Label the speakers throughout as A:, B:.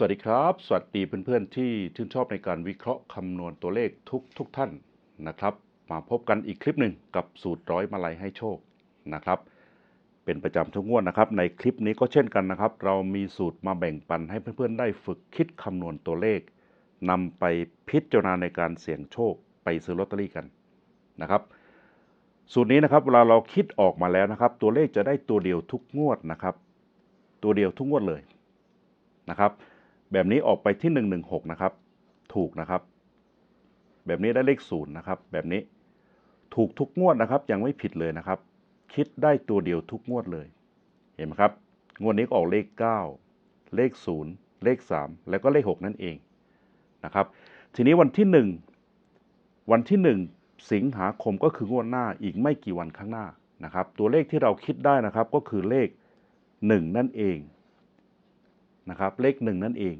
A: สวัสดีครับ สวัสดีเพื่อนๆที่ชื่นชอบในการวิเคราะห์คำนวณตัวเลขทุกทุกท่านนะครับ มาพบกันอีกคลิปหนึ่งกับสูตรร้อยมาลัยให้โชคนะครับ เป็นประจำทุกงวดนะครับ ในคลิปนี้ก็เช่นกันนะครับ เรามีสูตรมาแบ่งปันให้เพื่อนๆได้ฝึกคิดคำนวณตัวเลขนำไปพิจารณาในการเสี่ยงโชคไปซื้อลอตเตอรี่กันนะครับ สูตรนี้นะครับเวลาเราคิดออกมาแล้วนะครับ ตัวเลขจะได้ตัวเดียวทุกงวดนะครับ ตัวเดียวทุกงวดเลยนะครับ แบบนี้ออกไปที่ 116 นะครับ ถูกนะครับ แบบนี้ได้เลขศูนย์นะครับ แบบนี้ถูกทุกงวดนะครับ ยังไม่ผิดเลยนะครับ คิดได้ตัวเดียวทุกงวดเลย เห็นไหมครับ งวดนี้ก็ออกเลข 9 เลข 0 เลข 3 แล้วก็เลข 6 นั่นเองนะครับ ทีนี้วันที่ 1 วันที่ 1 สิงหาคมก็คืองวดหน้าอีกไม่กี่วันข้างหน้านะครับ ตัวเลขที่เราคิดได้นะครับก็คือเลข 1 นั่นเอง นะครับเลข1นั่นเอง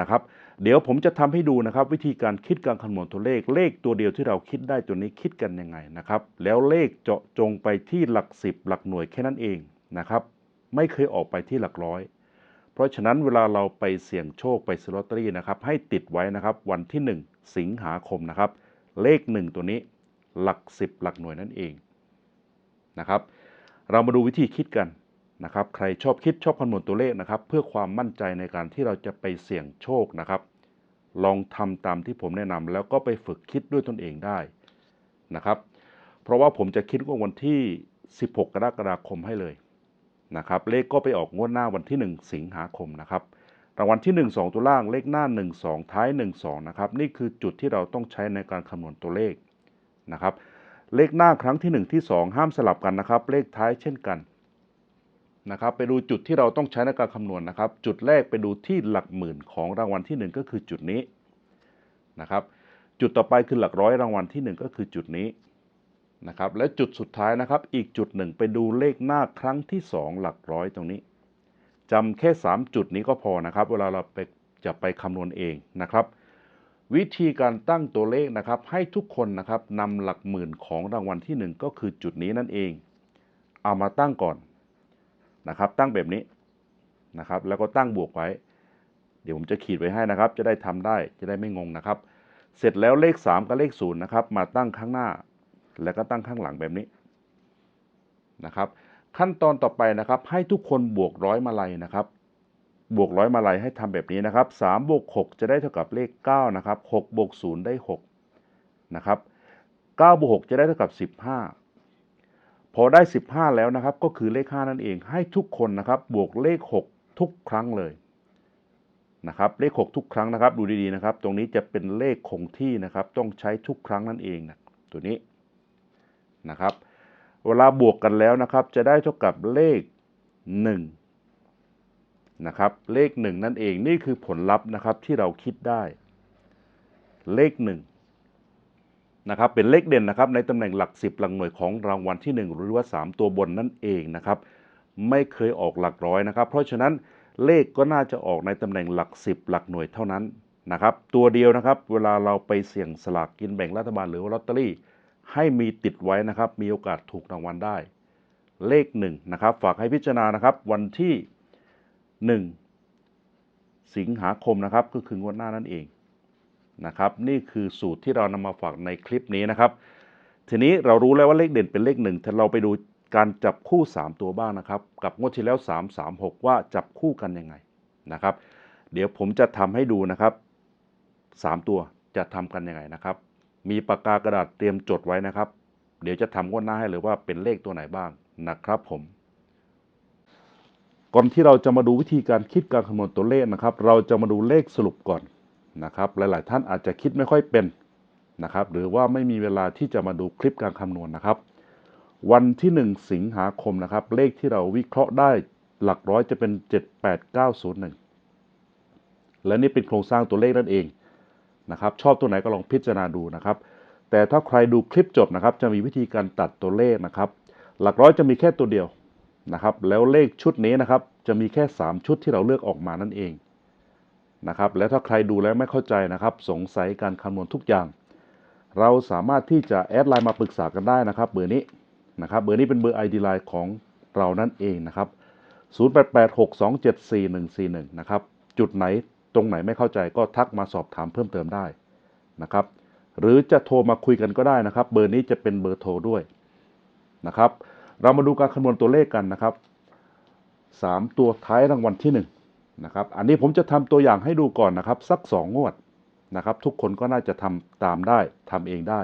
A: นะครับเดี๋ยวผมจะทำให้ดูนะครับ วิธีการคิดการคำนวณตัวเลขเลขตัวเดียวที่เราคิดได้ตัวนี้คิดกันยังไงนะครับ แล้วเลขเจาะจงไปที่หลักสิบหลักหน่วยแค่นั้นเองนะครับ ไม่เคยออกไปที่หลักร้อย เพราะฉะนั้นเวลาเราไปเสี่ยงโชคไปซื้อลอตเตอรี่นะครับ ให้ติดไว้นะครับ วันที่ 1 สิงหาคมนะครับ เลข 1 ตัวนี้หลักสิบหลักหน่วยนั่นเองนะครับ เรามาดูวิธีคิดกัน นะครับ ใครชอบคิดชอบคำนวณตัวเลขนะครับ เพื่อความมั่นใจในการที่เราจะไปเสี่ยงโชคนะครับ ลองทำตามที่ผมแนะนำแล้วก็ไปฝึกคิดด้วยตนเองได้นะครับ เพราะว่าผมจะคิดว่าวันที่ 16 กรกฎาคมให้เลยนะครับ เลขก็ไปออกงวดหน้าวันที่ 1 สิงหาคมนะครับรางวัลที่ 1 2 ตัวล่างเลขหน้า 1 2 ท้าย 1 2 นะครับ นี่คือจุดที่เราต้องใช้ในการคำนวณตัวเลขนะครับ เลขหน้าครั้งที่ 1 ที่ 2 ห้ามสลับกันนะครับ เลขท้ายเช่นกัน นะครับไปดูจุดที่เราต้องใช้ในการคำนวณนะครับ จุดแรกไปดูที่หลักหมื่นของรางวัลที่ 1 ก็คือจุดนี้นะครับ จุดต่อไปคือหลักร้อยรางวัลที่ 1 ก็คือจุดนี้นะครับ และจุดสุดท้ายนะครับ อีกจุดหนึ่งไปดูเลขหน้าครั้งที่ 2 หลักร้อยตรงนี้จำแค่ 3 จุดนี้ก็พอนะครับ เวลาเราไปจะไปคำนวณเองนะครับ วิธีการตั้งตัวเลขนะครับ ให้ทุกคนนะครับนำหลักหมื่นของรางวัลที่ 1 ก็คือจุดนี้นั่นเอง เอามาตั้งก่อน นะครับ ตั้งแบบนี้นะครับ แล้วก็ตั้งบวกไว้ เดี๋ยวผมจะขีดไว้ให้นะครับ จะได้ทำได้จะได้ไม่งงนะครับ เสร็จแล้วเลข 3 กับเลข0นะครับ มาตั้งข้างหน้า แล้วก็ตั้งข้างหลังแบบนี้นะครับ ขั้นตอนต่อไปนะครับ ให้ทุกคนบวกร้อยมาลัยนะครับ บวกร้อยมาลัยให้ทำแบบนี้นะครับ3บวก6จะได้เท่ากับเลข9นะครับ6บวก0ได้6นะครับ9บวก6จะได้เท่ากับ 15 อได้ 15 แล้วนะครับ ก็คือเลข 5 นั่นเอง ให้ทุกคนนะครับ บวกเลข 6 ทุกครั้งเลยนะครับ เลข 6 ทุกครั้งนะครับ ดูดีๆนะครับ ตรงนี้จะเป็นเลขคงที่นะครับ ต้องใช้ทุกครั้งนั่นเองนะตัวนี้นะครับ เวลาบวกกันแล้วนะครับ จะได้เท่ากับเลข 1 นะครับ เลข 1 นั่นเอง นี่คือผลลัพธ์นะครับที่เราคิดได้ เลข 1 นะครับเป็นเลขเด่นนะครับในตำแหน่งหลัก 10 หลักหน่วยของรางวัลที่ 1 หรือว่า 3 ตัวบนนั่นเองนะครับไม่เคยออกหลักร้อยนะครับ เพราะฉะนั้นเลขก็น่าจะออกในตำแหน่งหลัก 10 หลักหน่วยเท่านั้นนะครับตัวเดียวนะครับเวลาเราไปเสี่ยงสลากกินแบ่งรัฐบาลหรือว่าลอตเตอรี่ ให้มีติดไว้นะครับมีโอกาสถูกรางวัลได้ เลขหนึ่งนะครับฝากให้พิจารณานะครับวันที่ 1 สิงหาคมนะครับก็คืองวดหน้านั่นเอง นะครับนี่คือสูตรที่เรานำมาฝากในคลิปนี้นะครับ ทีนี้เรารู้แล้วว่าเลขเด่นเป็นเลขหนึ่งแต่เราไปดูการจับคู่ 3 ตัวบ้างนะครับ กับงวดที่แล้ว 3 3 6 ว่าจับคู่กันยังไงนะครับ เดี๋ยวผมจะทำให้ดูนะครับ 3 ตัวจะทำกันยังไงนะครับ มีปากกากระดาษเตรียมจดไว้นะครับ เดี๋ยวจะทำงวดหน้าให้เลยว่าเป็นเลขตัวไหนบ้างนะครับผมก่อนที่เราจะมาดูวิธีการคิดการคำนวณตัวเลขนะครับ เราจะมาดูเลขสรุปก่อน นะครับหลาย ๆ ท่านอาจจะคิดไม่ค่อยเป็นนะครับหรือว่าไม่มีเวลาที่จะมาดูคลิปการคำนวณนะครับ วันที่ 1 สิงหาคมนะครับ เลขที่เราวิเคราะห์ได้หลักร้อยจะเป็น 78901 และนี่เป็นโครงสร้างตัวเลขนั่นเองนะครับ ชอบตัวไหนก็ลองพิจารณาดูนะครับ แต่ถ้าใครดูคลิปจบนะครับ จะมีวิธีการตัดตัวเลขนะครับ หลักร้อยจะมีแค่ตัวเดียวนะครับ แล้วเลขชุดนี้นะครับ จะมีแค่ 3 ชุดที่เราเลือกออกมานั่นเอง นะครับ และถ้าใครดูแล้วไม่เข้าใจนะครับ สงสัยการคำนวณทุกอย่าง เราสามารถที่จะแอดไลน์มาปรึกษากันได้นะครับเบอร์นี้นะครับเบอร์นี้เป็นเบอร์ ID ไลน์ของเรานั่นเองนะครับ 0886274141 นะครับ จุดไหนตรงไหนไม่เข้าใจก็ทักมาสอบถามเพิ่มเติมได้นะครับ หรือจะโทรมาคุยกันก็ได้นะครับ เบอร์นี้จะเป็นเบอร์โทรด้วยนะครับ เรามาดูการคำนวณตัวเลขกันนะครับสามตัวท้ายรางวัลที่ห นะครับ อันนี้ผมจะทำตัวอย่างให้ดูก่อนนะครับ สักสองงวดนะครับ ทุกคนก็น่าจะทำตามได้ทำเองได้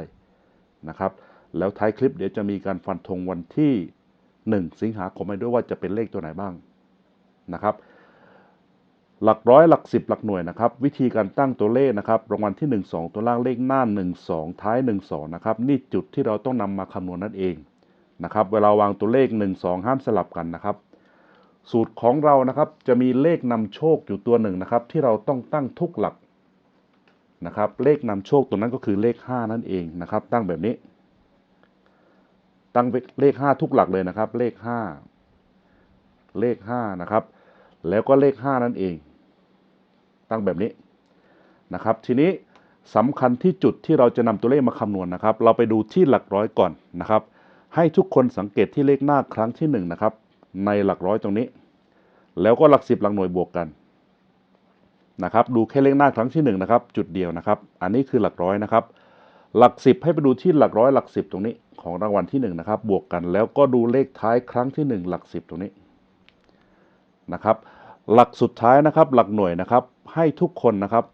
A: นะครับ แล้วท้ายคลิปเดี๋ยวจะมีการฟันธงวันที่ 1 สิงหาคมให้ด้วยว่าจะเป็นเลขตัวไหนบ้างนะครับหลักร้อยหลักสิบหลักหน่วยนะครับ วิธีการตั้งตัวเลขนะครับรางวัลที่ 1 2 ตัวล่างเลขหน้า 1 2 ท้าย 1 2 นะครับ นี่จุดที่เราต้องนำมาคำนวณนั่นเองนะครับ เวลาวางตัวเลข 1 2 ห้ามสลับกันนะครับ สูตรของเรานะครับ จะมีเลขนำโชคอยู่ตัวหนึ่งนะครับ ที่เราต้องตั้งทุกหลักนะครับ เลขนำโชคตัวนั้นก็คือเลข 5 นั่นเองนะครับ ตั้งแบบนี้ ตั้งเลข 5 ทุกหลักเลยนะครับ เลข 5 เลข 5 นะครับ แล้วก็เลข 5 นั่นเอง ตั้งแบบนี้นะครับ ทีนี้สำคัญที่จุดที่เราจะนำตัวเลขมาคำนวณนะครับ เราไปดูที่หลักร้อยก่อนนะครับ ให้ทุกคนสังเกตที่เลขหน้าครั้งที่1นะครับ ในหลักร้อยตรงนี้ แล้วก็หลักสิบหลักหน่วยบวกกันนะครับดูแค่เลขหน้าครั้งที่1นะครับจุดเดียวนะครับ อันนี้คือหลักร้อยนะครับ หลักสิบให้ไปดูที่หลักร้อยหลักสิบตรงนี้ของรางวัลที่1นะครับบวกกันแล้วก็ดูเลขท้ายครั้งที่ 1 หลักสิบตรงนี้นะครับหลักสุดท้ายนะครับหลักหน่วยนะครับให้ทุกคนนะครับ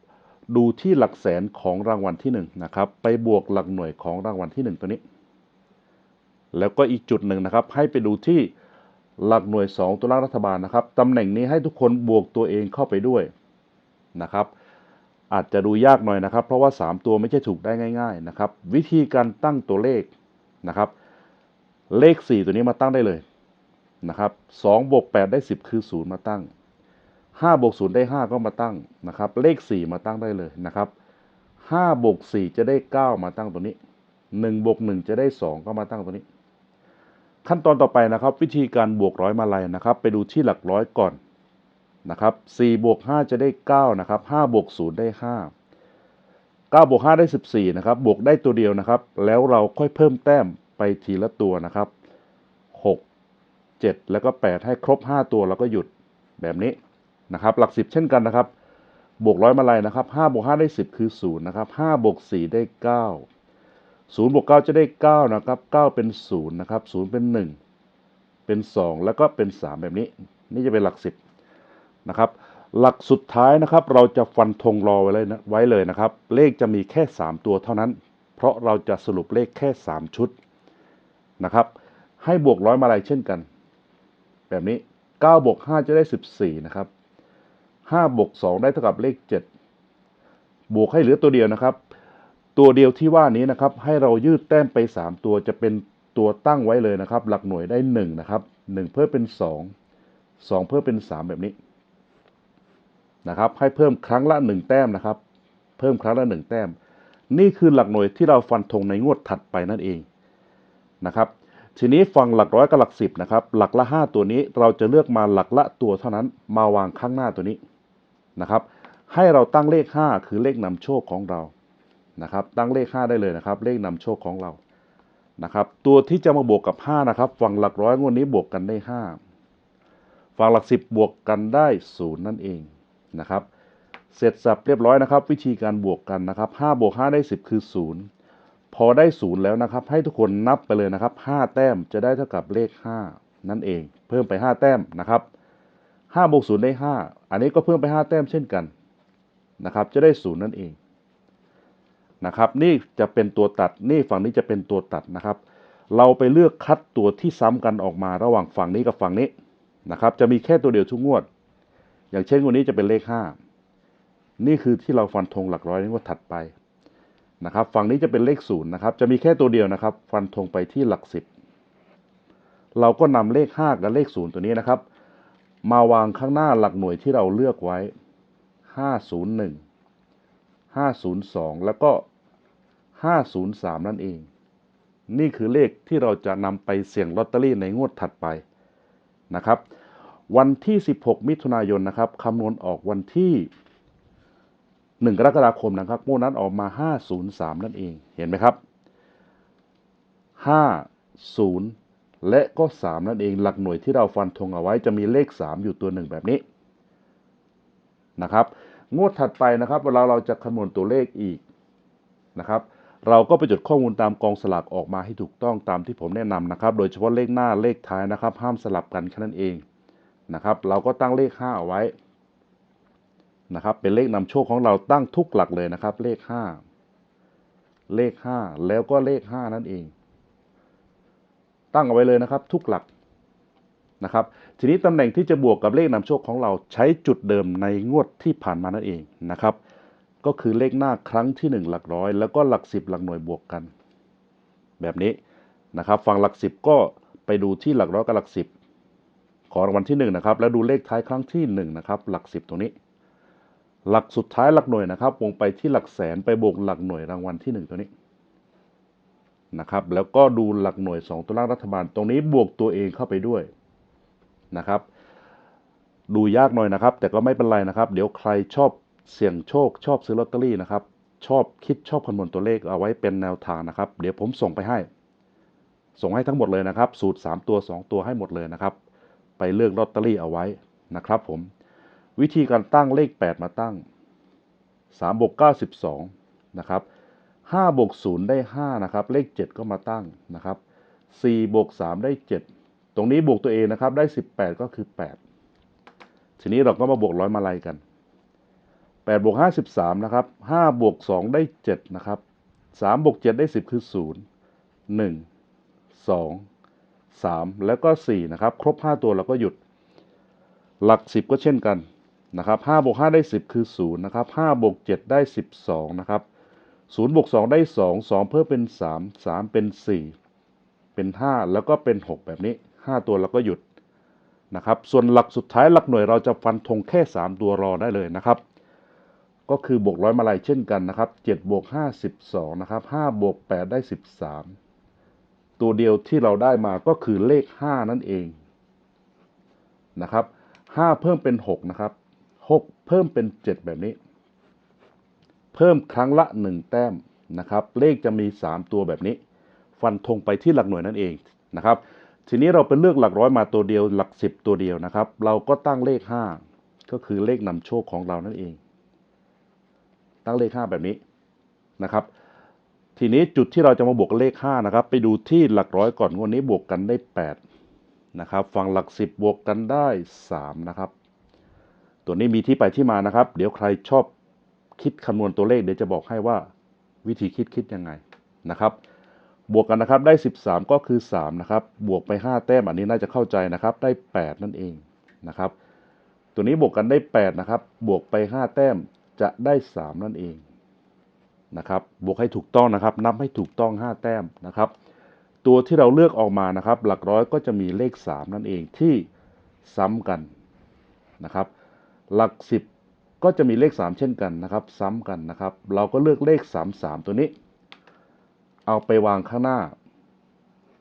A: ดูที่หลักแสนของรางวัลที่1นะครับไปบวกหลักหน่วยของรางวัลที่ 1 ตัวนี้ แล้วก็อีกจุดหนึ่งนะครับให้ไปดูที่ หลักหน่วย 2 ตัวล่างรัฐบาลนะครับตำแหน่งนี้ให้ทุกคนบวกตัวเองเข้าไปด้วยนะครับ อาจจะดูยากหน่อยนะครับ เพราะว่า 3 ตัวไม่ใช่ถูกได้ง่าย ๆนะครับ วิธีการตั้งตัวเลขนะครับ เลข 4 ตัวนี้มาตั้งได้เลยนะครับ2บวก8ได้ 10 คือ 0 มาตั้ง5บวก0ได้ 5 ก็มาตั้งนะครับ เลข 4 มาตั้งได้เลยนะครับ5บวก4จะได้ 9 มาตั้งตัวนี้1บวก1จะได้ 2 ก็มาตั้งตัวนี้ ขั้นตอนต่อไปนะครับ วิธีการบวกร้อยมาลัยนะครับ ไปดูที่หลักร้อยก่อนนะครับ4บวก5จะได้9นะครับ5บวก0ได้ 5 9บวก5ได้ 14นะครับบวกได้ตัวเดียวนะครับ แล้วเราค่อยเพิ่มแต้มไปทีละตัวนะครับ 6 7 แล้วก็ 8 ให้ครบ 5 ตัวแล้วก็หยุดแบบนี้นะครับ หลัก 10 เช่นกันนะครับ บวกร้อยมาลัยนะครับ5บวก5ได้ 10 คือ0นะครับ5บวก4ได้ 9 0บวก9จะได้ 9 นะครับ 9 เป็น 0 นะครับ 0 เป็น 1 เป็น 2 แล้วก็เป็น 3 แบบนี้ นี่จะเป็นหลัก 10 นะครับ หลักสุดท้ายนะครับ เราจะฟันธงรอไว้เลยนะไว้เลยนะครับ เลขจะมีแค่ 3 ตัวเท่านั้น เพราะเราจะสรุปเลขแค่ 3 ชุดนะครับ ให้บวกร้อยมาลัยเช่นกัน แบบนี้ 9 บวก 5 จะได้ 14 นะครับ 5 บวก 2 ได้เท่ากับเลข 7 บวกให้เหลือตัวเดียวนะครับ ตัวเดียวที่ว่านี้นะครับให้เรายืดแต้มไป 3 ตัวจะเป็นตัวตั้งไว้เลยนะครับ หลักหน่วยได้1นะครับ1 เพิ่มเป็น 2 2 เพิ่มเป็น 3 แบบนี้นะครับให้เพิ่มครั้งละ 1 แต้มนะครับ เพิ่มครั้งละ 1 แต้ม นี่คือหลักหน่วยที่เราฟันธงในงวดถัดไปนั่นเองนะครับทีนี้ฟังหลักร้อยกับหลักสิบนะครับ หลักละ 5 ตัวนี้เราจะเลือกมาหลักละตัวเท่านั้นมาวางข้างหน้าตัวนี้นะครับ ให้เราตั้งเลข 5 คือเลขนำโชคของเรา นะครับ ตั้งเลข 5 ได้เลยนะครับ เลขนำโชคของเรานะครับ ตัวที่จะมาบวกกับ 5 นะครับ ฝั่งหลักร้อยงวดนี้บวกกันได้ 5 ฝั่งหลัก 10 บวกกันได้0นั่นเองนะครับ เสร็จสับเรียบร้อยนะครับ วิธีการบวกกันนะครับ5บวก5ได้ 10 คือ 0 พอได้ 0 แล้วนะครับ ให้ทุกคนนับไปเลยนะครับ 5 แต้มจะได้เท่ากับเลข 5 นั่นเอง เพิ่มไป 5 แต้มนะครับ5บวก0ได้ 5 อันนี้ก็เพิ่มไป 5 แต้มเช่นกันนะครับ จะได้ 0 นั่นเอง นะครับ นี่จะเป็นตัวตัด นี่ฝั่งนี้จะเป็นตัวตัดนะครับ เราไปเลือกคัดตัวที่ซ้ำกันออกมาระหว่างฝั่งนี้กับฝั่งนี้นะครับ จะมีแค่ตัวเดียวทุกงวด อย่างเช่นวดนี้จะเป็นเลข 5 นี่คือที่เราฟันธงหลักร้อยนี้ว่าถัดไปนะครับ ฝั่งนี้จะเป็นเลขศูนย์นะครับ จะมีแค่ตัวเดียวนะครับ ฟันธงไปที่หลักสิบเราก็นำเลข 5 กับเลขศูนย์ตัวนี้นะครับ มาวางข้างหน้าหลักหน่วยที่เราเลือกไว้ 501 502 แล้วก็ 503 นั่นเอง นี่คือเลขที่เราจะนำไปเสี่ยงลอตเตอรี่ในงวดถัดไปนะครับ วันที่ 16 มิถุนายนนะครับคำนวณออกวันที่1กรกฎาคมนะครับงวดนั้นออกมา 503 นั่นเอง เห็นไหมครับ 50 และก็ 3 นั่นเอง หลักหน่วยที่เราฟันธงเอาไว้จะมีเลข 3 อยู่ตัวหนึ่งแบบนี้นะครับ งวดถัดไปนะครับ เวลาเราจะคำนวณตัวเลขอีกนะครับ เราก็ไปจดข้อมูลตามกองสลากออกมาให้ถูกต้องตามที่ผมแนะนำนะครับ โดยเฉพาะเลขหน้าเลขท้ายนะครับ ห้ามสลับกันแค่นั้นเองนะครับ เราก็ตั้งเลข5เอาไว้นะครับ เป็นเลขนำโชคของเราตั้งทุกหลักเลยนะครับ เลข 5 เลข 5 แล้วก็เลข 5 นั่นเอง ตั้งเอาไว้เลยนะครับ ทุกหลักนะครับ ทีนี้ตำแหน่งที่จะบวกกับเลขนำโชคของเราใช้จุดเดิมในงวดที่ผ่านมานั่นเองนะครับ ก็คือเลขหน้าครั้งที่ 1 หลักร้อย แล้วก็หลัก 10 หลักหน่วยบวกกัน แบบนี้นะครับ ฝั่งหลัก 10 ก็ไปดูที่หลักร้อยกับหลัก 10 ของรางวัลที่1นะครับ แล้วดูเลขท้ายครั้งที่1นะครับหลัก 10 ตรงนี้ หลักสุดท้ายหลักหน่วยนะครับ วงไปที่หลักแสนไปบวกหลักหน่วยรางวัลที่ 1 ตัวนี้นะครับ แล้วก็ดูหลักหน่วย 2 ตัวล่างรัฐบาล ตรงนี้บวกตัวเองเข้าไปด้วยนะครับ ดูยากหน่อยนะครับ แต่ก็ไม่เป็นไรนะครับ เดี๋ยวใครชอบ เสี่ยงโชคชอบซื้อลอตเตอรี่นะครับ ชอบคิดชอบคำนวณตัวเลขเอาไว้เป็นแนวทางนะครับ เดี๋ยวผมส่งไปให้ ส่งให้ทั้งหมดเลยนะครับ สูตร 3 ตัว 2 ตัวให้หมดเลยนะครับ ไปเลือกลอตเตอรี่เอาไว้นะครับผม วิธีการตั้งเลข 8 มาตั้ง3บวก92นะครับ5บวก0ได้5นะครับ เลข 7 ก็มาตั้งนะครับ4บวก3ได้ 7 ตรงนี้บวกตัวเองนะครับ ได้ 18 ก็คือ 8 ทีนี้เราก็มาบวกร้อยมาลัยกัน 8บวก5 13 นะครับ5บวก2 ได้ 7 นะครับ3บวก7ได้ 10 คือ 0 1 2 3 แล้วก็ 4 นะครับ ครบ 5 ตัวเราก็หยุด หลัก 10 ก็เช่นกันนะครับ5บวก5ได้ 10 คือ 0 นะครับ5บวก7ได้ 12 นะครับ0บวก2ได้ 2 2 เพิ่มเป็น 3 3 เป็น 4 เป็น 5 แล้วก็เป็น 6 แบบนี้ 5 ตัวเราก็หยุดนะครับ ส่วนหลักสุดท้ายหลักหน่วยเราจะฟันธงแค่ 3 ตัวรอได้เลยนะครับ ก็คือบวกร้อยมาลัยเช่นกันนะครับ7บวก5 12นะครับ5บวก8ได้ 13 ตัวเดียวที่เราได้มาก็คือเลข 5 นั่นเองนะครับ5เพิ่มเป็น 6 นะครับ 6 เพิ่มเป็น 7 แบบนี้ เพิ่มครั้งละ 1 แต้มนะครับ เลขจะมี 3 ตัวแบบนี้ ฟันธงไปที่หลักหน่วยนั่นเองนะครับ ทีนี้เราไปเลือกหลักร้อยมาตัวเดียวหลัก 10 ตัวเดียวนะครับ เราก็ตั้งเลข 5 ก็คือเลขนำโชคของเรานั่นเอง ตั้งเลข 5 แบบนี้นะครับ ทีนี้จุดที่เราจะมาบวกเลข 5 นะครับ ไปดูที่หลักร้อยก่อนงวดนี้บวกกันได้ 8 นะครับ ฝั่งหลัก 10 บวกกันได้ 3 นะครับ ตัวนี้มีที่ไปที่มานะครับ เดี๋ยวใครชอบคิดคำนวณตัวเลขเดี๋ยวจะบอกให้ว่าวิธีคิดคิดยังไงนะครับบวกกันนะครับได้ 13 ก็คือ 3 นะครับ บวกไป 5 แต้มอันนี้น่าจะเข้าใจนะครับ ได้ 8 นั่นเองนะครับ ตัวนี้บวกกันได้ 8 นะครับ บวกไป 5 แต้ม จะได้ 3 นั่นเองนะครับบวกให้ถูกต้องนะครับ นับให้ถูกต้อง 5 แต้มนะครับ ตัวที่เราเลือกออกมานะครับ หลักร้อยก็จะมีเลข 3 นั่นเองที่ซ้ำกันนะครับ หลัก 10 ก็จะมีเลข 3 เช่นกันนะครับ ซ้ำกันนะครับ เราก็เลือกเลข 3 3 ตัวนี้ เอาไปวางข้างหน้า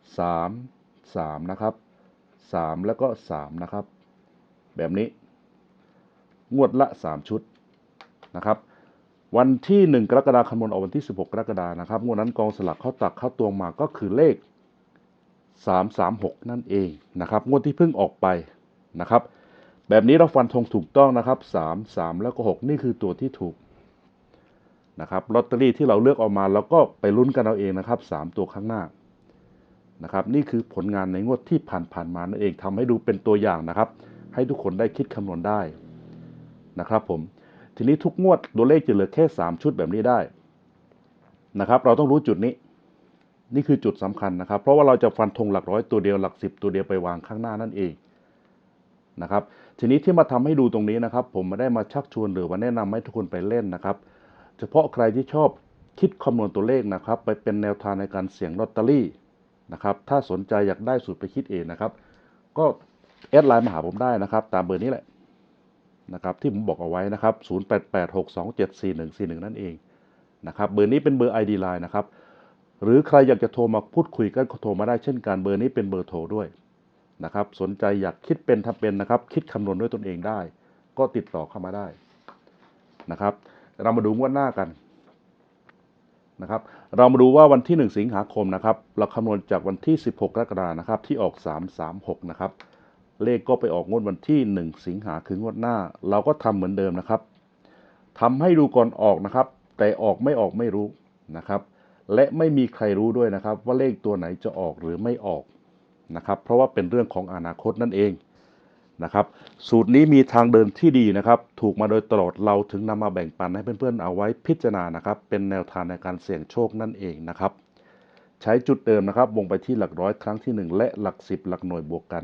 A: 3 3 นะครับ 3 แล้วก็ 3 นะครับ แบบนี้ งวดละ 3 ชุด นะครับ วันที่ 1 กรกฎาคมคำนออกวันที่ 16 กรกฎานะครับงวดนั้นกองสลักเข้าตักเข้าตวงมาก็คือเลข 336 นั่นเองนะครับงวดที่เพิ่งออกไปนะครับ แบบนี้เราฟันธงถูกต้องนะครับ 3 3 แล้วก็ 6 นี่คือตัวที่ถูกนะครับลอตเตอรี่ที่เราเลือกออกมาแล้วก็ไปลุ้นกันเอาเองนะครับ 3 ตัวข้างหน้านะครับนี่คือผลงานในงวดที่ผ่านๆมานั่นเองทำให้ดูเป็นตัวอย่างนะครับ ให้ทุกคนได้คิดคำนวณได้นะครับผม ทีนี้ทุกงวดตัวเลขจะเหลือแค่ 3 ชุดแบบนี้ได้นะครับ เราต้องรู้จุดนี้ นี่คือจุดสำคัญนะครับ เพราะว่าเราจะฟันธงหลักร้อยตัวเดียวหลักสิบตัวเดียวไปวางข้างหน้านั่นเองนะครับ ทีนี้ที่มาทำให้ดูตรงนี้นะครับ ผมไม่ได้มาชักชวนหรือว่าแนะนำให้ทุกคนไปเล่นนะครับ เฉพาะใครที่ชอบคิดคำนวณตัวเลขนะครับ ไปเป็นแนวทางในการเสี่ยงลอตเตอรี่นะครับ ถ้าสนใจอยากได้สูตรไปคิดเองนะครับ ก็แอดไลน์มาหาผมได้นะครับ ตามเบอร์นี้แหละ นะครับที่ผมบอกเอาไว้นะครับ 0886274141 นั่นเองนะครับเบอร์นี้เป็นเบอร์ ID Line นะครับ หรือใครอยากจะโทรมาพูดคุยกันก็โทรมาได้เช่นกันเบอร์นี้เป็นเบอร์โทรด้วยนะครับ สนใจอยากคิดเป็นทำเป็นนะครับ คิดคำนวณด้วยตนเองได้ ก็ติดต่อเข้ามาได้นะครับ เรามาดูงวดหน้ากันนะครับ เรามาดูว่าวันที่ 1 สิงหาคมนะครับ เราคำนวณจากวันที่ 16กรกฎาคมนะครับ ที่ออก 336 นะครับ เลขก็ไปออกงวดวันที่ 1 สิงหาคืองวดหน้า เราก็ทำเหมือนเดิมนะครับทำให้ดูก่อนออกนะครับ แต่ออกไม่ออกไม่รู้นะครับ และไม่มีใครรู้ด้วยนะครับ ว่าเลขตัวไหนจะออกหรือไม่ออกนะครับ เพราะว่าเป็นเรื่องของอนาคตนั่นเองนะครับ สูตรนี้มีทางเดินที่ดีนะครับ ถูกมาโดยตลอดเราถึงนำมาแบ่งปันให้เพื่อนๆเอาไว้พิจารณานะครับ เป็นแนวทางในการเสี่ยงโชคนั่นเองนะครับ ใช้จุดเดิมนะครับ วงไปที่หลักร้อยครั้งที่ 1 และหลัก 10 หลักหน่วยบวกกัน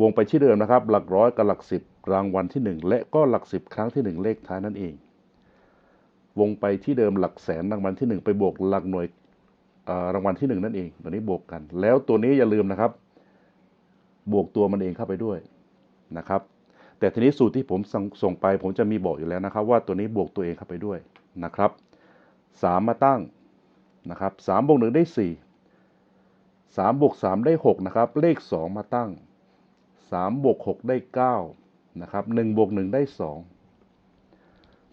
A: วงไปที่เดิมนะครับ หลักร้อยกับหลัก10รางวัลที่ 1 และก็หลัก10ครั้งที่ 1 เลขท้ายนั่นเอง วงไปที่เดิมหลักแสนรางวัลที่ 1 ไปบวกหลักหน่วยรางวัลที่ 1 นั่นเองตัวนี้บวกกัน แล้วตัวนี้อย่าลืมนะครับ บวกตัวมันเองเข้าไปด้วยนะครับ แต่ทีนี้สูตรที่ผมส่งส่งไป ผมจะมีบอกอยู่แล้วนะครับ ว่าตัวนี้บวกตัวเองเข้าไปด้วยนะครับสามมาตั้งนะครับสามบวกหนึ่งได้สี่สามบวกสามได้หกนะครับ เลขสองมาตั้ง สามบวกหกได้เก้านะครับหนึ่งบวกหนึ่งได้สอง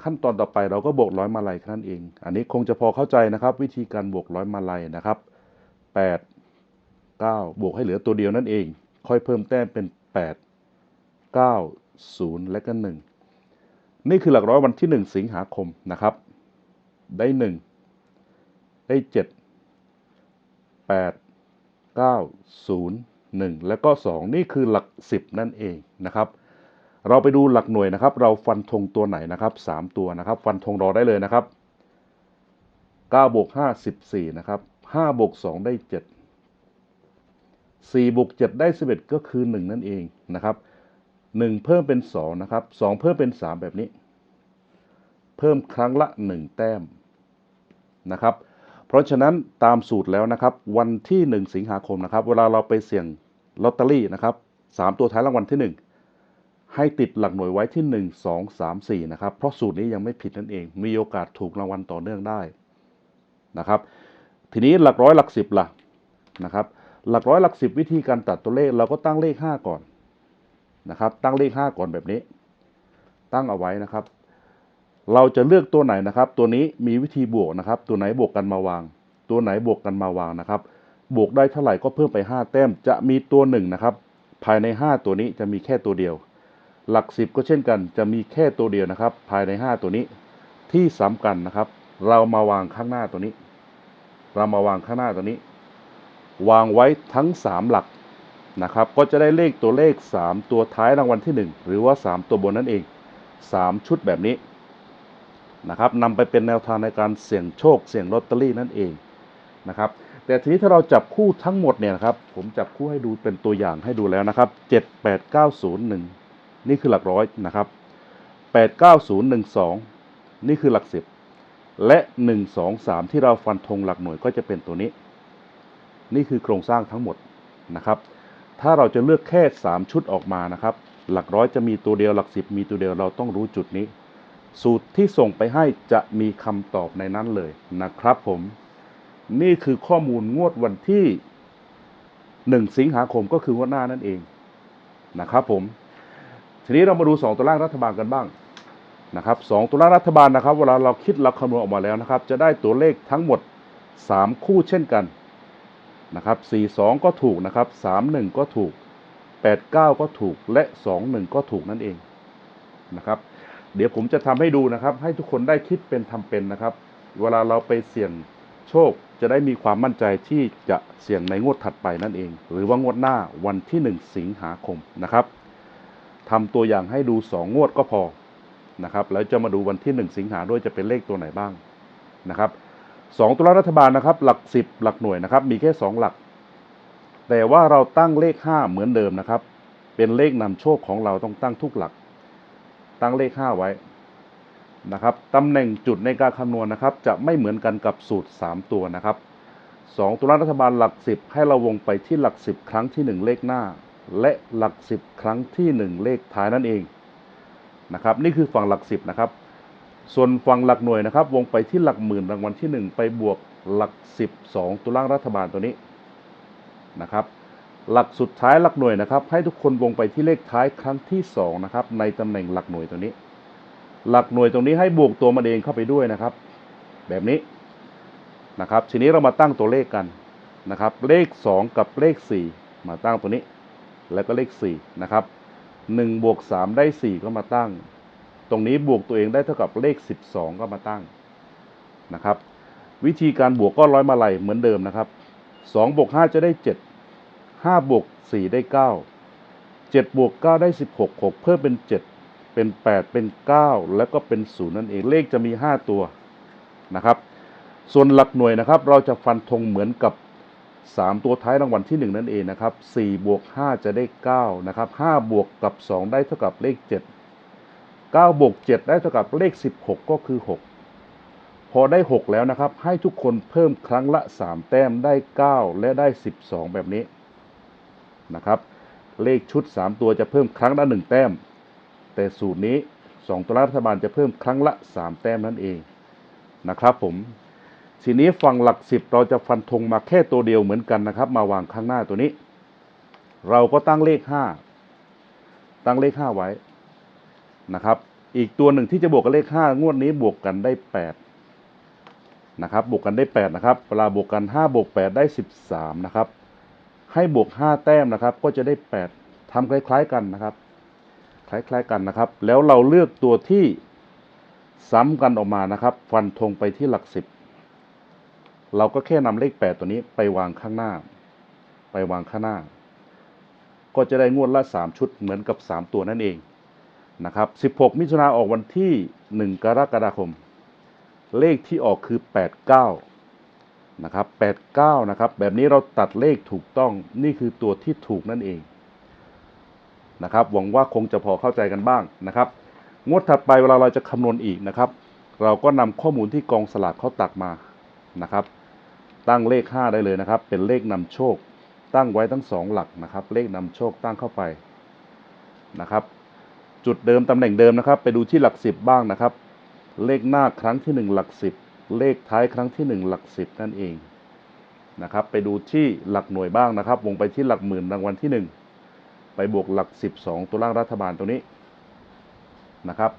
A: ขั้นตอนต่อไปเราก็บวกร้อยมาลัยแค่นั้นเอง อันนี้คงจะพอเข้าใจนะครับ วิธีการบวกร้อยมาลัยนะครับแปดเก้าบวกให้เหลือตัวเดียวนั่นเอง ค่อยเพิ่มแต้มเป็นแปด9 0 และก็ 1 นี่คือหลักร้อยวันที่ 1 สิงหาคมนะครับ ได้ 1 ได้ 7 8 9 0 1 แล้วก็ 2 นี่คือหลัก 10 นั่นเองนะครับ เราไปดูหลักหน่วยนะครับ เราฟันธงตัวไหนนะครับ 3 ตัวนะครับ ฟันธงรอได้เลยนะครับ9บวก5 14นะครับ5บวก2ได้ 7 4บวก7ได้ 11 ก็คือ 1 นั่นเองนะครับ 1 เพิ่มเป็น 2 นะครับ 2 เพิ่มเป็น 3 แบบนี้ เพิ่มครั้งละ 1 แต้มนะครับ เพราะฉะนั้นตามสูตรแล้วนะครับวันที่ 1 สิงหาคมนะครับเวลาเราไปเสี่ยงลอตเตอรี่นะครับ3ตัวท้ายรางวัลที่ 1 ให้ติดหลักหน่วยไว้ที่ 1 2 3 4นะครับเพราะสูตรนี้ยังไม่ผิดนั่นเอง มีโอกาสถูกรางวัลต่อเนื่องได้นะครับทีนี้หลักร้อยหลักสิบล่ะนะครับหลักร้อยหลักสิบวิธีการตัดตัวเลขเราก็ตั้งเลข 5 ก่อนนะครับตั้งเลข 5 ก่อนแบบนี้ ตั้งเอาไว้นะครับ เราจะเลือกตัวไหนนะครับ ตัวนี้มีวิธีบวกนะครับ ตัวไหนบวกกันมาวาง ตัวไหนบวกกันมาวางนะครับ บวกได้เท่าไหร่ก็เพิ่มไป 5 แต้ม จะมีตัวหนึ่งนะครับ ภายใน 5 ตัวนี้จะมีแค่ตัวเดียว หลักสิบก็เช่นกัน จะมีแค่ตัวเดียวนะครับ ภายใน 5 ตัวนี้ ที่สำคัญนะครับ เรามาวางข้างหน้าตัวนี้ เรามาวางข้างหน้าตัวนี้ วางไว้ทั้ง 3 หลักนะครับ ก็จะได้เลขตัวเลข 3 ตัวท้ายรางวัลที่ 1 หรือว่า 3 ตัวบนนั่นเอง 3 ชุดแบบนี้ นะครับนำไปเป็นแนวทางในการเสี่ยงโชค เสี่ยงลอตเตอรี่นั่นเองนะครับแต่ทีนี้ถ้าเราจับคู่ทั้งหมดเนี่ยนะครับผมจับคู่ให้ดูเป็นตัวอย่างให้ดูแล้วนะครับ 7 8 9 0 1 นี่คือหลักร้อยนะครับ 8 9 0 1 2 นี่คือหลักสิบและ 1 2 3 ที่เราฟันธงหลักหน่วยก็จะเป็นตัวนี้ นี่คือโครงสร้างทั้งหมดนะครับ ถ้าเราจะเลือกแค่ 3 ชุดออกมานะครับ หลักร้อยจะมีตัวเดียวหลักสิบมีตัวเดียวเราต้องรู้จุดนี้ สูตรที่ส่งไปให้จะมีคำตอบในนั้นเลยนะครับผม นี่คือข้อมูลงวดวันที่ 1 สิงหาคมก็คืองวดหน้านั่นเองนะครับผม ทีนี้เรามาดู 2 ตัวล่างรัฐบาลกันบ้างนะครับสองตัวล่างรัฐบาลนะครับ เวลาเราคิดเราคำนวณออกมาแล้วนะครับ จะได้ตัวเลขทั้งหมด 3 คู่เช่นกันนะครับ42 ก็ถูกนะครับ 31 ก็ถูก 89 ก็ถูก และ 21 ก็ถูกนั่นเองนะครับ เดี๋ยวผมจะทำให้ดูนะครับ ให้ทุกคนได้คิดเป็นทำเป็นนะครับ เวลาเราไปเสี่ยงโชคจะได้มีความมั่นใจที่จะเสี่ยงในงวดถัดไปนั่นเอง หรือว่างวดหน้าวันที่ 1 สิงหาคมนะครับทำตัวอย่างให้ดู 2 งวดก็พอนะครับแล้วจะมาดูวันที่ 1 สิงหาด้วยจะเป็นเลขตัวไหนบ้างนะครับสองตัวรัฐบาลนะครับ หลัก 10 หลักหน่วยนะครับ มีแค่ 2 หลัก แต่ว่าเราตั้งเลข 5 เหมือนเดิมนะครับ เป็นเลขนำโชคของเราต้องตั้งทุกหลัก ตั้งเลข 5 ไว้นะครับตำแหน่งจุดในการคำนวณนะครับ จะไม่เหมือนกันกับสูตร 3 ตัวนะครับสองตัวรัฐบาลหลัก 10 ให้เราวงไปที่หลัก 10 ครั้งที่ 1 เลขหน้า และหลัก 10 ครั้งที่ 1 เลขท้ายนั่นเองนะครับนี่คือฝั่งหลัก 10นะครับส่วนฝั่งหลักหน่วยนะครับ วงไปที่หลักหมื่นรางวัลที่ 1 ไปบวกหลัก 10 2ตัวล่างรัฐบาลตัวนี้นะครับ หลักสุดท้ายหลักหน่วยนะครับ ให้ทุกคนวงไปที่เลขท้ายครั้งที่2นะครับในตำแหน่งหลักหน่วยตัวนี้ หลักหน่วยตรงนี้ให้บวกตัวมันเองเข้าไปด้วยนะครับ แบบนี้นะครับทีนี้เรามาตั้งตัวเลขกันนะครับ เลข 2 กับเลข 4 มาตั้งตัวนี้ แล้วก็เลข4นะครับ1บวก3ได้ 4 ก็มาตั้ง ตรงนี้บวกตัวเองได้เท่ากับเลข 12 ก็มาตั้งนะครับ วิธีการบวกก็ร้อยมาลัยเหมือนเดิมนะครับ2บวก5จะได้ 7 5บวก4ได้9 7บวก9ได้16 6เพิ่มเป็น7เป็น8เป็น9แล้วก็เป็น0นั่นเองเลขจะมี5ตัวนะครับ ส่วนหลักหน่วยนะครับ เราจะฟันธงเหมือนกับ3ตัวท้ายรางวัลที่1นั่นเองนะครับ4บวก5จะได้9นะครับ5บวกกับ2ได้เท่ากับเลข7 9บวก7ได้เท่ากับเลข16ก็คือ6พอได้ 6 แล้วนะครับ ให้ทุกคนเพิ่มครั้งละ 3 แต้มได้ 9 และได้ 12 แบบนี้ นะครับ เลขชุด 3 ตัวจะเพิ่มครั้งละ 1 แต้ม แต่สูตรนี้ 2 ตัวรัฐบาลจะเพิ่มครั้งละ 3 แต้มนั่นเองนะครับผมทีนี้ฝั่งหลักสิบเราจะฟันธงมาแค่ตัวเดียวเหมือนกันนะครับ มาวางข้างหน้าตัวนี้ เราก็ตั้งเลขห้าตั้งเลขห้าไว้นะครับ อีกตัวหนึ่งที่จะบวกกับเลขห้างวดนี้บวกกันได้แปดนะครับ บวกกันได้แปดนะครับ เวลาบวกกันห้าบวกแปดได้สิบสามนะครับ ให้บวกห้าแต้มนะครับ ก็จะได้แปดทำคล้ายๆกันนะครับ คล้ายๆกันนะครับ แล้วเราเลือกตัวที่ซ้ำกันออกมานะครับ ฟันธงไปที่หลักสิบเราก็แค่นำเลข 8 ตัวนี้ไปวางข้างหน้า ไปวางข้างหน้า ก็จะได้งวดละ 3 ชุดเหมือนกับ 3 ตัวนั่นเองนะครับ 16 มิถุนาออกวันที่ 1 กรกฎาคม เลขที่ออกคือ 89 นะครับ89นะครับ แบบนี้เราตัดเลขถูกต้องนี่คือตัวที่ถูกนั่นเองนะครับ หวังว่าคงจะพอเข้าใจกันบ้างนะครับ งวดถัดไปเวลาเราจะคำนวณอีกนะครับ เราก็นำข้อมูลที่กองสลากเขาตักมานะครับ ตั้งเลข 5 ได้เลยนะครับ เป็นเลขนำโชค ตั้งไว้ทั้งสองหลักนะครับ เลขนำโชคตั้งเข้าไปนะครับ จุดเดิมตำแหน่งเดิมนะครับ ไปดูที่หลักสิบบ้างนะครับ เลขหน้าครั้งที่หนึ่งหลักสิบ เลขท้ายครั้งที่หนึ่งหลักสิบนั่นเองนะครับ ไปดูที่หลักหน่วยบ้างนะครับ วงไปที่หลักหมื่นรางวัลที่หนึ่งไปบวกหลักสิบสองตัวล่างรัฐบาลตัวนี้นะครับ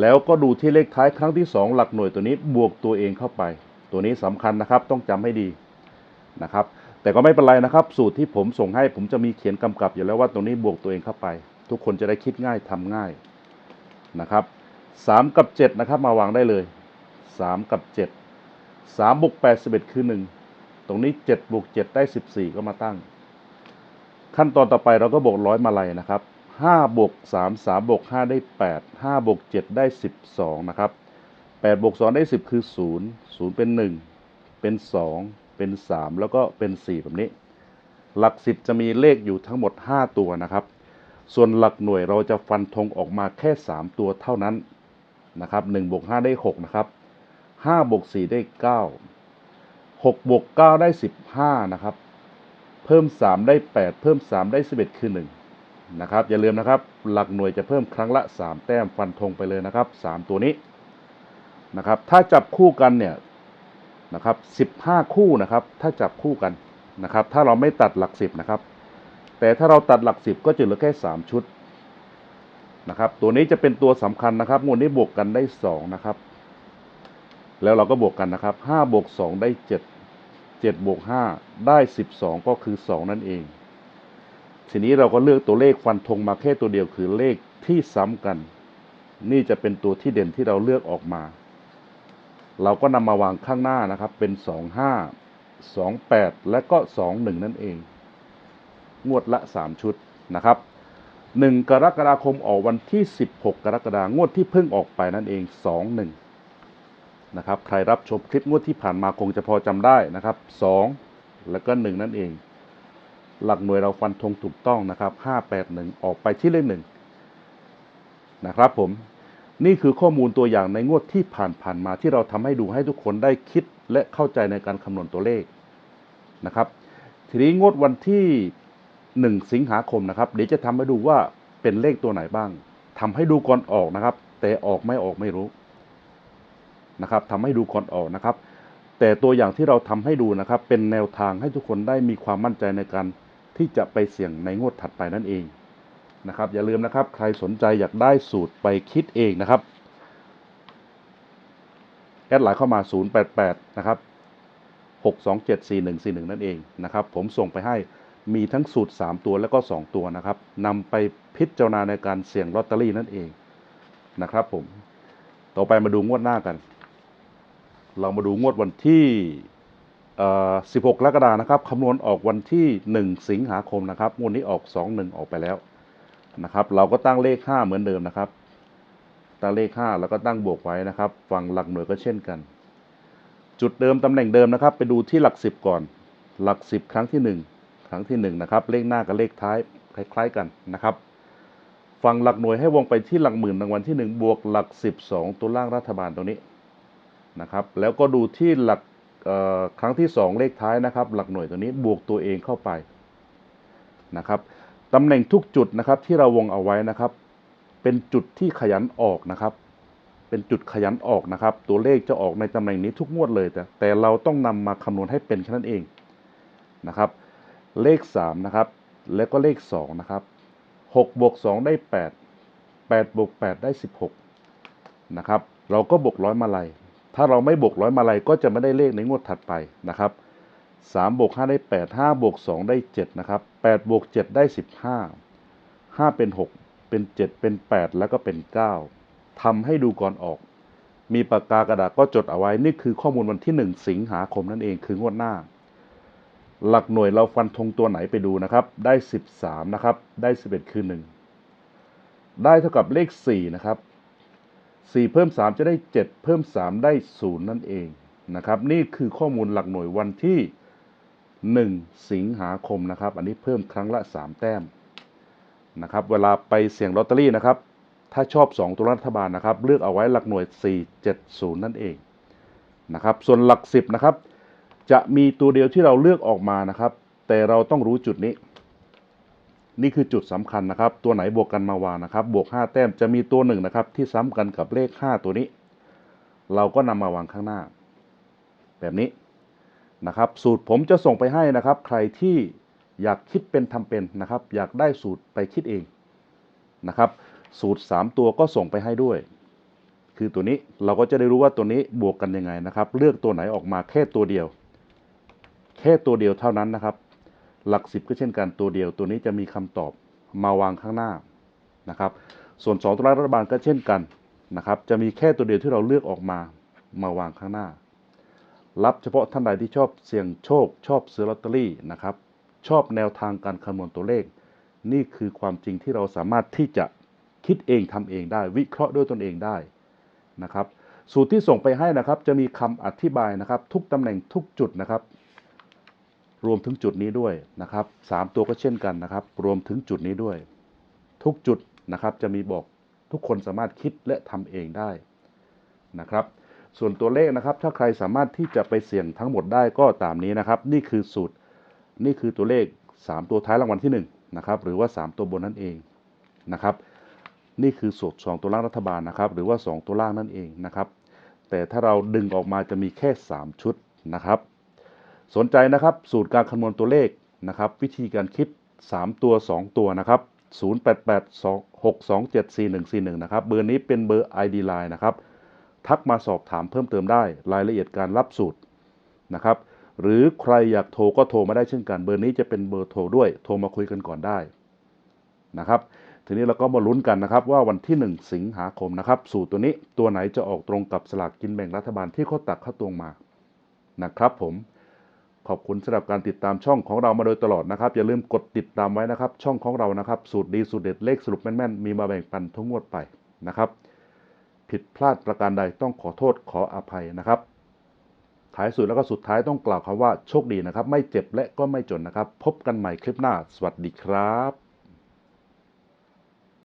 A: แล้วก็ดูที่เลขท้ายครั้งที่สองหลักหน่วยตัวนี้บวกตัวเองเข้าไป ตัวนี้สำคัญนะครับต้องจำให้ดีนะครับ แต่ก็ไม่เป็นไรนะครับ สูตรที่ผมส่งให้ผมจะมีเขียนกำกับอยู่แล้วว่าตรงนี้บวกตัวเองเข้าไป ทุกคนจะได้คิดง่ายทำง่ายนะครับสามกับเจ็ดนะครับมาวางได้เลย สามกับเจ็ดสามบวกแปดสิบเอ็ดคือหนึ่งตรงนี้เจ็ดบวกเจ็ดได้สิบสี่ก็มาตั้ง ขั้นตอนต่อไปเราก็บวกร้อยมาลัยนะครับห้าบวกสามสามบวกห้าได้แปดห้าบวกเจ็ดได้สิบสองนะครับแปดบวกสองได้สิบคือศูนย์ศูนย์เป็นหนึ่งเป็นสองเป็นสามแล้วก็เป็นสี่แบบนี้ หลักสิบจะมีเลขอยู่ทั้งหมดห้าตัวนะครับ ส่วนหลักหน่วยเราจะฟันธงออกมาแค่สามตัวเท่านั้นนะครับหนึ่งบวกห้าได้หกนะครับ ห้าบวกสี่ได้เก้าหกบวกเก้าได้สิบห้านะครับ เพิ่มสามได้แปดเพิ่มสามได้สิบเอ็ดคือหนึ่งนะครับ อย่าลืมนะครับ หลักหน่วยจะเพิ่มครั้งละสามแต้มฟันธงไปเลยนะครับสามตัวนี้นะครับ ถ้าจับคู่กันเนี่ยนะครับสิบห้าคู่นะครับ ถ้าจับคู่กันนะครับ ถ้าเราไม่ตัดหลักสิบนะครับ แต่ถ้าเราตัดหลักสิบก็จะเหลือแค่สามชุดนะครับ ตัวนี้จะเป็นตัวสำคัญนะครับงวดนี้บวกกันได้สองนะครับ แล้วเราก็บวกกันนะครับห้าบวกสองได้เจ็ดเจ็ดบวกห้าได้สิบสองก็คือสองนั่นเอง ทีนี้เราก็เลือกตัวเลขฟันธงมาแค่ตัวเดียวคือเลขที่ซ้ำกัน นี่จะเป็นตัวที่เด่นที่เราเลือกออกมา เราก็นำมาวางข้างหน้านะครับ เป็น 25 28 และก็ 21 นั่นเอง งวดละ 3 ชุดนะครับ 1 กรกฎาคมออกวันที่ 16 กรกฎาคมงวดที่เพิ่งออกไปนั่นเอง 21 นะครับ ใครรับชมคลิปงวดที่ผ่านมาคงจะพอจำได้นะครับ 2 แล้วก็ 1 นั่นเอง หลักหน่วยเราฟันธงถูกต้องนะครับ581 ออกไปที่เลขหนึ่งนะครับผมนี่คือข้อมูลตัวอย่างในงวดที่ผ่านๆมาที่เราทำให้ดูให้ทุกคนได้คิดและเข้าใจในการคำนวณตัวเลขนะครับ ทีนี้งวดวันที่ 1 สิงหาคมนะครับ เดี๋ยวจะทำให้ดูว่าเป็นเลขตัวไหนบ้างทำให้ดูก่อนออกนะครับ แต่ออกไม่ออกไม่รู้ นะครับทำให้ดูก่อนออกนะครับ แต่ตัวอย่างที่เราทำให้ดูนะครับ เป็นแนวทางให้ทุกคนได้มีความมั่นใจในการที่จะไปเสี่ยงในงวดถัดไปนั่นเองนะครับ อย่าลืมนะครับ ใครสนใจอยากได้สูตรไปคิดเองนะครับแอดไลน์เข้ามา 088 นะครับ 6274141 นั่นเองนะครับ ผมส่งไปให้มีทั้งสูตร 3 ตัวแล้วก็ 2 ตัวนะครับนำไปพิจารณาในการเสี่ยงลอตเตอรี่นั่นเองนะครับผม ต่อไปมาดูงวดหน้ากัน เรามาดูงวดวันที่ 16 กรกฎานะครับคำนวณออกวันที่ 1 สิงหาคมนะครับงวดนี้ออก 2 1 ออกไปแล้วนะครับ เราก็ตั้งเลข 5 เหมือนเดิมนะครับ ตั้งเลข 5 แล้วก็ตั้งบวกไว้นะครับ ฝั่งหลักหน่วยก็เช่นกัน จุดเดิมตำแหน่งเดิมนะครับ ไปดูที่หลัก 10 ก่อน หลัก 10 ครั้งที่ 1 ครั้งที่1นะครับ เลขหน้ากับเลขท้ายคล้าย ๆกันนะครับฝั่งหลักหน่วยให้วงไปที่หลักหมื่นรางวัลที่ 1 บวกหลัก 12 ตัวล่างรัฐบาลตรงนี้ นะครับ แล้วก็ดูที่หลักครั้งที่ 2 เลขท้ายนะครับ หลักหน่วยตัวนี้บวกตัวเองเข้าไปนะครับตำแหน่งทุกจุดนะครับที่เราวงเอาไว้นะครับ เป็นจุดที่ขยันออกนะครับ เป็นจุดขยันออกนะครับ ตัวเลขจะออกในตำแหน่งนี้ทุกงวดเลย แต่แต่เราต้องนำมาคำนวณให้เป็นแค่นั้นเองนะครับ เลข3นะครับแล้วก็เลข2นะครับ6บวก2ได้ 8 8บวก8ได้ 16นะครับ เราก็บวกร้อยมาลัย ถ้าเราไม่บวกร้อยมาลัยก็จะไม่ได้เลขในงวดถัดไปนะครับ3บวก5ได้ 8 5บวก2ได้7นะครับ8บวก7ได้ 15 5 เป็น 6 เป็น 7 เป็น 8 แล้วก็เป็น 9ทำให้ดูก่อนออก มีปากกากระดาษก็จดเอาไว้นี่คือข้อมูลวันที่ 1 สิงหาคมนั่นเองคืองวดหน้า หลักหน่วยเราฟันธงตัวไหนไปดูนะครับ ได้ 13นะครับได้ 11 คือ 1 ได้เท่ากับเลข4นะครับ 4 เพิ่ม 3 จะได้ 7 เพิ่ม 3 ได้ 0 นั่นเองนะครับ นี่คือข้อมูลหลักหน่วยวันที่ 1 สิงหาคมนะครับ อันนี้เพิ่มครั้งละ 3 แต้มนะครับ เวลาไปเสี่ยงลอตเตอรี่นะครับ ถ้าชอบ 2 ตัวรัฐบาลนะครับ เลือกเอาไว้หลักหน่วย 4 7 0 นั่นเองนะครับ ส่วนหลัก 10 นะครับ จะมีตัวเดียวที่เราเลือกออกมานะครับ แต่เราต้องรู้จุดนี้ นี่คือจุดสำคัญนะครับ ตัวไหนบวกกันมาวางนะครับ บวก 5 แต้มจะมีตัวหนึ่งนะครับ ที่ซ้ำกันกับเลข 5 ตัวนี้ เราก็นำมาวางข้างหน้า แบบนี้นะครับ สูตรผมจะส่งไปให้นะครับ ใครที่อยากคิดเป็นทำเป็นนะครับ อยากได้สูตรไปคิดเองนะครับ สูตร 3 ตัวก็ส่งไปให้ด้วย คือตัวนี้เราก็จะได้รู้ว่าตัวนี้บวกกันยังไงนะครับ เลือกตัวไหนออกมาแค่ตัวเดียว แค่ตัวเดียวเท่านั้นนะครับ หลักสิบก็เช่นกันตัวเดียว ตัวนี้จะมีคำตอบมาวางข้างหน้านะครับ ส่วน2ตัวรัฐบาลก็เช่นกันนะครับ จะมีแค่ตัวเดียวที่เราเลือกออกมามาวางข้างหน้า รับเฉพาะท่านใดที่ชอบเสี่ยงโชค ชอบซื้อลอตเตอรี่นะครับ ชอบแนวทางการคำนวณตัวเลข นี่คือความจริงที่เราสามารถที่จะคิดเองทำเองได้ วิเคราะห์ด้วยตนเองได้นะครับ สูตรที่ส่งไปให้นะครับ จะมีคำอธิบายนะครับ ทุกตำแหน่งทุกจุดนะครับ รวมถึงจุดนี้ด้วยนะครับสามตัวก็เช่นกันนะครับ รวมถึงจุดนี้ด้วย ทุกจุดนะครับจะมีบอกทุกคนสามารถคิดและทำเองได้นะครับ ส่วนตัวเลขนะครับ ถ้าใครสามารถที่จะไปเสี่ยงทั้งหมดได้ก็ตามนี้นะครับ นี่คือสูตรนี่คือตัวเลข 3 ตัวท้ายรางวัลที่1นะครับหรือว่า 3 ตัวบนนั่นเองนะครับ นี่คือสูตร2ตัวล่างรัฐบาลนะครับ หรือว่า 2 ตัวล่างนั่นเองนะครับ แต่ถ้าเราดึงออกมาจะมีแค่ 3 ชุดนะครับ สนใจนะครับสูตรการคำนวณตัวเลขนะครับวิธีการคิด 3 ตัว 2 ตัวนะครับ0886274141นะครับเบอร์นี้เป็นเบอร์ ID Line นะครับทักมาสอบถามเพิ่มเติมได้รายละเอียดการรับสูตรนะครับหรือใครอยากโทรก็โทรมาได้เช่นกัน เบอร์นี้จะเป็นเบอร์โทรด้วยโทรมาคุยกันก่อนได้นะครับทีนี้เราก็มาลุ้นกันนะครับว่าวันที่ 1 สิงหาคมนะครับสูตรตัวนี้ตัวไหนจะออกตรงกับสลากกินแบ่งรัฐบาลที่เขาตักเข้าตวงมานะครับผม ขอบคุณสำหรับการติดตามช่องของเรามาโดยตลอดนะครับ อย่าลืมกดติดตามไว้นะครับ ช่องของเรานะครับ สูตรดีสูตรเด็ดเลขสรุปแม่นๆ มีมาแบ่งปันทุกงวดไปนะครับ ผิดพลาดประการใดต้องขอโทษขออภัยนะครับท้ายสุดแล้วก็สุดท้ายต้องกล่าวคำว่าโชคดีนะครับ ไม่เจ็บและก็ไม่จนนะครับ พบกันใหม่คลิปหน้า สวัสดีครับ